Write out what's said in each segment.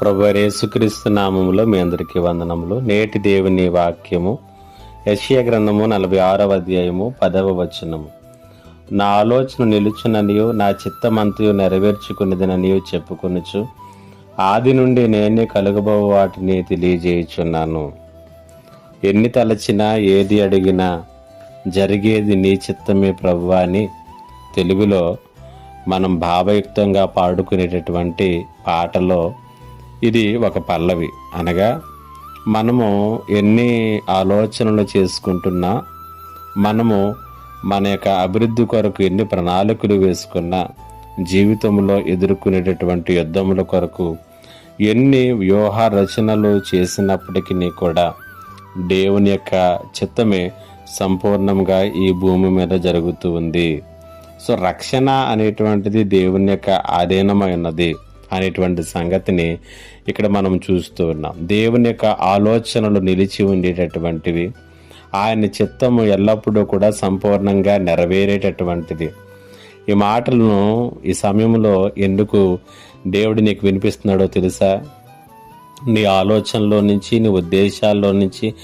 ప్రభు యేసుక్రీస్తు నామములో మీ అందరికీ వందనములు. నేటి దేవుని వాక్యము యెషయా గ్రంథము నలభై ఆరవ అధ్యాయము పదవ వచనము. నా ఆలోచన నిలుచుననియు నా చిత్తమంతయు నెరవేర్చుకున్నదననియు చెప్పుకొనుచు ఆది నుండి నేనే కలుగబో వాటిని తెలియజేయుచున్నాను. ఎన్ని తలచినా ఏది అడిగినా జరిగేది నీ చిత్తమే ప్రభువా అని తెలుగులో మనం భావయుక్తంగా పాడుకునేటటువంటి పాటలో ఇది ఒక పల్లవి. అనగా మనము ఎన్ని ఆలోచనలు చేసుకుంటున్నా మనము మన యొక్క అభివృద్ధి కొరకు ఎన్ని ప్రణాళికలు వేసుకున్నా జీవితంలో ఎదుర్కొనేటటువంటి యుద్ధముల కొరకు ఎన్ని వ్యూహ రచనలు చేసినప్పటికీ కూడా దేవుని యొక్క చిత్తమే సంపూర్ణంగా ఈ భూమి మీద జరుగుతూ ఉంది. సో రక్షణ అనేటువంటిది దేవుని యొక్క ఆధీనమైనది అనేటువంటి సంగతిని ఇక్కడ మనం చూస్తూ ఉన్నాం. దేవుని యొక్క ఆలోచనలు నిలిచి ఉండేటటువంటివి ఆయన చిత్తము ఎల్లప్పుడూ కూడా సంపూర్ణంగా నెరవేరేటటువంటిది. ఈ మాటలను ఈ సమయంలో ఎందుకు దేవుడు నీకు వినిపిస్తున్నాడో తెలుసా? నీ ఆలోచనలో నుంచి నీ ఉద్దేశాల్లో నుంచి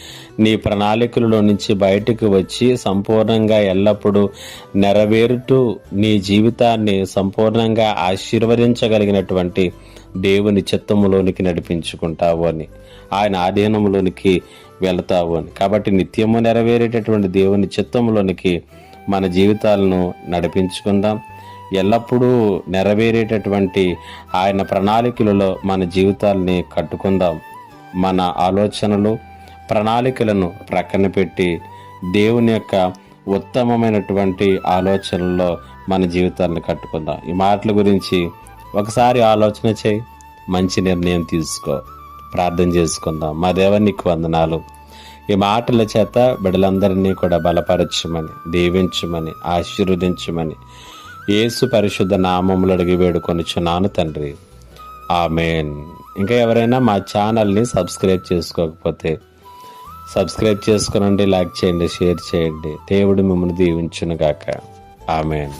నీ ప్రణాళికలలో నుంచి బయటకు వచ్చి సంపూర్ణంగా ఎల్లప్పుడూ నెరవేరుతూ నీ జీవితాన్ని సంపూర్ణంగా ఆశీర్వదించగలిగినటువంటి దేవుని చిత్తములోనికి నడిపించుకుంటావు అని ఆయన ఆధీనంలోనికి వెళతావు అని. కాబట్టి నిత్యము నెరవేరేటటువంటి దేవుని చిత్తంలోనికి మన జీవితాలను నడిపించుకుందాం. ఎల్లప్పుడూ నెరవేరేటటువంటి ఆయన ప్రణాళికలలో మన జీవితాల్ని కట్టుకుందాం. మన ఆలోచనలు ప్రణాళికలను ప్రక్కన పెట్టి దేవుని యొక్క ఉత్తమమైనటువంటి ఆలోచనల్లో మన జీవితాలను కట్టుకుందాం. ఈ మాటల గురించి ఒకసారి ఆలోచన చేయి. మంచి నిర్ణయం తీసుకో. ప్రార్థన చేసుకుందాం. మా దేవానికి వందనాలు. ఈ మాటల చేత బిడలందరినీ కూడా బలపరచమని దీవించమని ఆశీర్వదించమని యేసు పరిశుద్ధ నామములు అడిగి వేడుకొనిచున్నాను తండ్రి. ఆమెన్. ఇంకా ఎవరైనా మా ఛానల్ని సబ్స్క్రైబ్ చేసుకోకపోతే సబ్స్క్రైబ్ చేసుకునండి లైక్ చేయండి షేర్ చేయండి. దేవుడు మిమ్మల్ని దీవించునుగాక. ఆమెన్.